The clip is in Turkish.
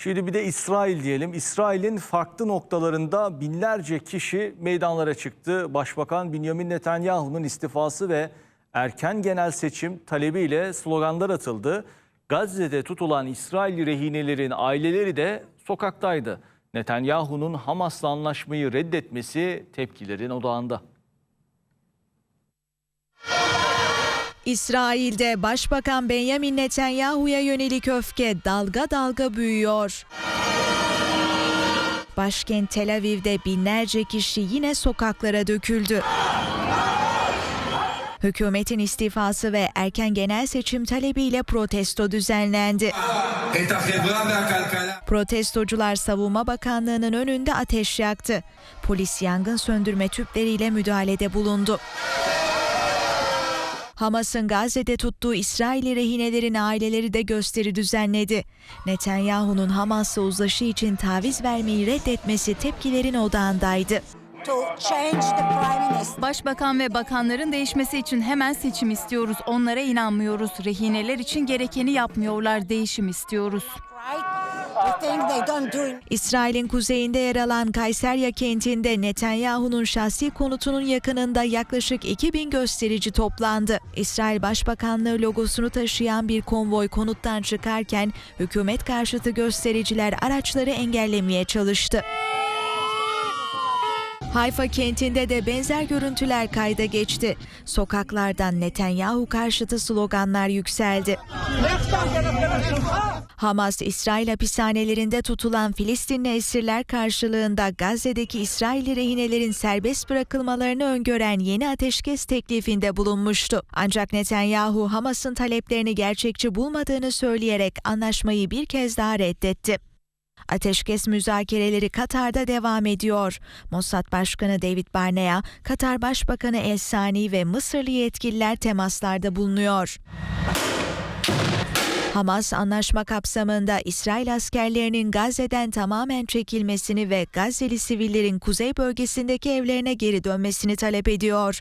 Şimdi bir de İsrail diyelim. İsrail'in farklı noktalarında binlerce kişi meydanlara çıktı. Başbakan Benjamin Netanyahu'nun istifası ve erken genel seçim talebiyle sloganlar atıldı. Gazze'de tutulan İsrail rehinelerin aileleri de sokaktaydı. Netanyahu'nun Hamas'la anlaşmayı reddetmesi tepkilerin odağında. İsrail'de Başbakan Benjamin Netanyahu'ya yönelik öfke dalga dalga büyüyor. Başkent Tel Aviv'de binlerce kişi yine sokaklara döküldü. Hükümetin istifası ve erken genel seçim talebiyle protesto düzenlendi. Protestocular Savunma Bakanlığı'nın önünde ateş yaktı. Polis yangın söndürme tüpleriyle müdahalede bulundu. Hamas'ın Gazze'de tuttuğu İsrailli rehinelerin aileleri de gösteri düzenledi. Netanyahu'nun Hamas'la uzlaşı için taviz vermeyi reddetmesi tepkilerin odağındaydı. Başbakan ve bakanların değişmesi için hemen seçim istiyoruz. Onlara inanmıyoruz. Rehineler için gerekeni yapmıyorlar. Değişim istiyoruz. İsrail'in kuzeyinde yer alan Kayserya kentinde Netanyahu'nun şahsi konutunun yakınında yaklaşık 2000 gösterici toplandı. İsrail Başbakanlığı logosunu taşıyan bir konvoy konuttan çıkarken hükümet karşıtı göstericiler araçları engellemeye çalıştı. Hayfa kentinde de benzer görüntüler kayda geçti. Sokaklardan Netanyahu karşıtı sloganlar yükseldi. Hamas, İsrail hapishanelerinde tutulan Filistinli esirler karşılığında Gazze'deki İsrailli rehinelerin serbest bırakılmalarını öngören yeni ateşkes teklifinde bulunmuştu. Ancak Netanyahu, Hamas'ın taleplerini gerçekçi bulmadığını söyleyerek anlaşmayı bir kez daha reddetti. Ateşkes müzakereleri Katar'da devam ediyor. Mossad Başkanı David Barnea, Katar Başbakanı El Sani ve Mısırlı yetkililer temaslarda bulunuyor. Hamas anlaşma kapsamında İsrail askerlerinin Gazze'den tamamen çekilmesini ve Gazze'li sivillerin kuzey bölgesindeki evlerine geri dönmesini talep ediyor.